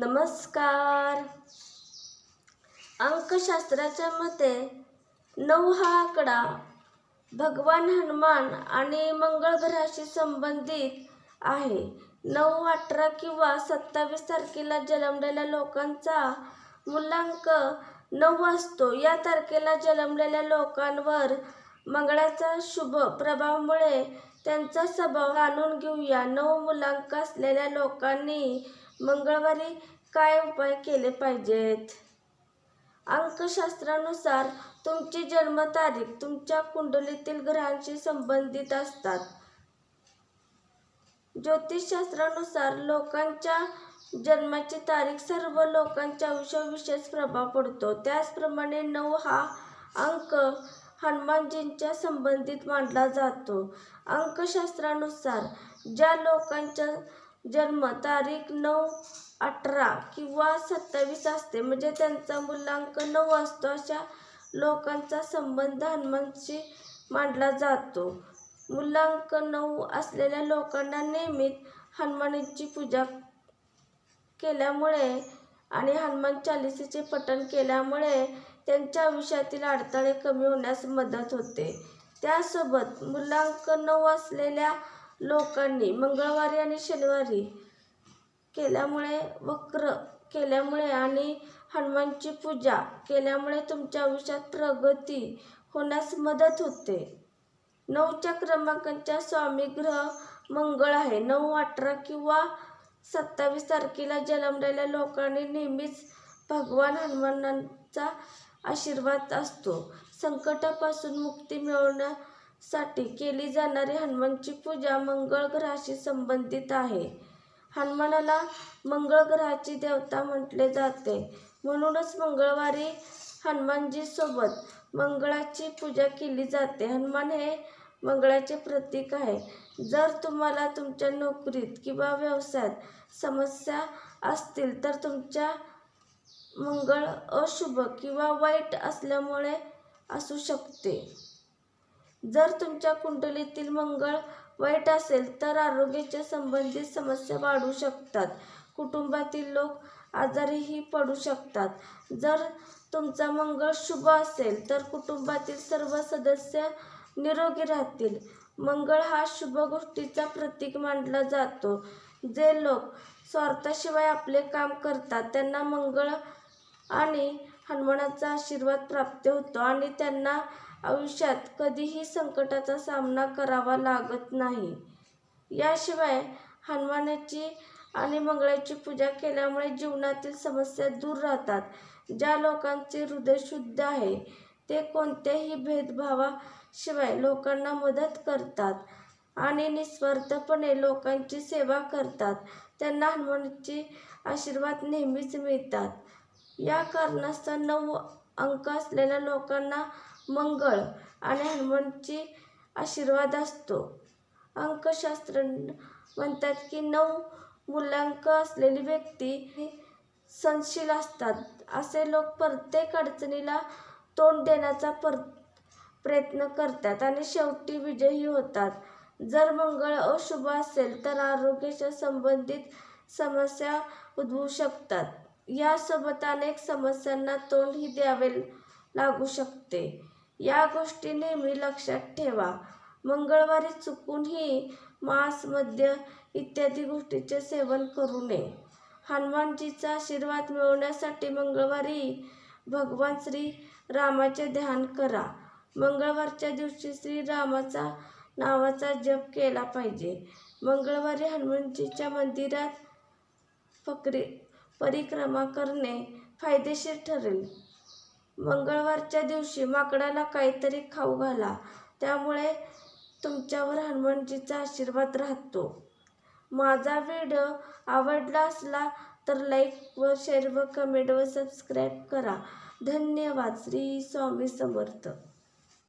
नमस्कार. अंकशास्त्राच्या मते नऊ हा आकडा भगवान हनुमान आणि मंगळ ग्रहाशी संबंधित आहे. नऊ अठरा किंवा सत्तावीस तारखेला जन्मलेल्या लोकांचा मूलांक नऊ असतो. या तारखेला जन्मलेल्या लोकांवर मंगळाचा शुभ प्रभावामुळे त्यांचा स्वभाव जाणून घेऊया. नऊ मुलांक असलेल्या लोकांनी मंगळवारी काय उपाय केले पाहिजेत? अंकशास्त्रानुसार तुमची जन्मतारीख तुमच्या कुंडलीतील ग्रहांशी संबंधित असतात. ज्योतिषशास्त्रानुसार लोकांच्या जन्माची तारीख सर्व लोकांच्या आयुष्यावर विशेष प्रभाव पडतो. त्याचप्रमाणे नऊ हा अंक हनुमानजींच्या संबंधित मानला जातो. अंकशास्त्रानुसार ज्या लोकांच्या जन्मतारीख नऊ अठरा किंवा सत्तावीस असते. म्हणजे त्यांचा मूल्यांक नऊ असतो. अशा लोकांचा संबंध हनुमानशी मांडला जातो. मूल्यांक नऊ असलेल्या लोकांना नेहमीच हनुमानाची पूजा केल्यामुळे आणि हनुमान चालिसेचे पठण केल्यामुळे त्यांच्या आयुष्यातील अडथळे कमी होण्यास मदत होते. त्यासोबत मूल्यांक नऊ असलेल्या लोकांनी मंगळवारी आणि शनिवारी केल्यामुळे वक्र केल्यामुळे आणि हनुमानची पूजा केल्यामुळे तुमच्या आयुष्यात प्रगती होण्यास मदत होते. नऊच्या क्रमांकांच्या स्वामी ग्रह मंगळ आहे. नऊ अठरा किंवा सत्तावीस तारखेला जन्मलेल्या लोकांनी नेहमीच भगवान हनुमानांचा आशीर्वाद असतो. संकटापासून मुक्ती साठी केली जाणारी हनुमानची पूजा मंगळ ग्रहाशी संबंधित आहे. हनुमानाला मंगळ ग्रहाची देवता म्हटले जाते. म्हणूनच मंगळवारी हनुमानजीसोबत मंगळाची पूजा केली जाते. हनुमान हे मंगळाचे प्रतीक आहे. जर तुम्हाला तुमच्या नोकरीत किंवा व्यवसायात समस्या असतील तर तुमच्या मंगळ अशुभ किंवा वाईट असल्यामुळे असू शकते. जर तुमच्या कुंडलीतील मंगळ वाईट असेल तर आरोग्याच्या संबंधित समस्या वाढू शकतात. कुटुंबातील लोक आजारीही पडू शकतात. जर तुमचा मंगळ शुभ असेल तर कुटुंबातील सर्व सदस्य निरोगी राहतील. मंगळ हा शुभ गोष्टीचा प्रतीक मानला जातो. जे लोक स्वार्थाशिवाय आपले काम करतात त्यांना मंगळ आणि हनुमानाचा आशीर्वाद प्राप्त होतो आणि त्यांना आयुष्यात कधीही संकटाचा सामना करावा लागत नाही. याशिवाय हनुमानाची आणि मंगळाची पूजा केल्यामुळे जीवनातील समस्या दूर राहतात. ज्या लोकांचे हृदय शुद्ध आहे ते कोणत्याही भेदभावाशिवाय लोकांना मदत करतात आणि निस्वार्थपणे लोकांची सेवा करतात. त्यांना हनुमानाचे आशीर्वाद नेहमीच मिळतात. या कारणास्तव नऊ अंक असलेल्या लोकांना मंगळ आणि हनुमानची आशीर्वाद असतो. अंकशास्त्र म्हणतात की नऊ मूल्यांक असलेली व्यक्ती ही सहनशील असतात. असे लोक प्रत्येक अडचणीला तोंड देण्याचा पर प्रयत्न करतात आणि शेवटी विजयी होतात. जर मंगळ अशुभ असेल तर आरोग्याच्या संबंधित समस्या उद्भवू शकतात. यासोबत अनेक समस्यांना तोंडही द्यावे लागू शकते. या गोष्टी नेहमी लक्षात ठेवा. मंगळवारी चुकूनही मांस मद्य इत्यादी गोष्टीचे सेवन करू नये. हनुमानजीचा आशीर्वाद मिळवण्यासाठी मंगळवारी भगवान श्री रामाचे ध्यान करा. मंगळवारच्या दिवशी श्रीरामाचा नावाचा जप केला पाहिजे. मंगळवारी हनुमानजीच्या मंदिरात फकरी परिक्रमा करणे फायदेशीर ठरेल. मंगळवारच्या दिवशी माकडाला काहीतरी खाऊ घाला. त्यामुळे तुमच्यावर हनुमानजीचा आशीर्वाद राहतो. माझा व्हिडिओ आवडला असला तर लाईक व शेअर व कमेंट व सबस्क्राईब करा. धन्यवाद. श्री स्वामी समर्थ.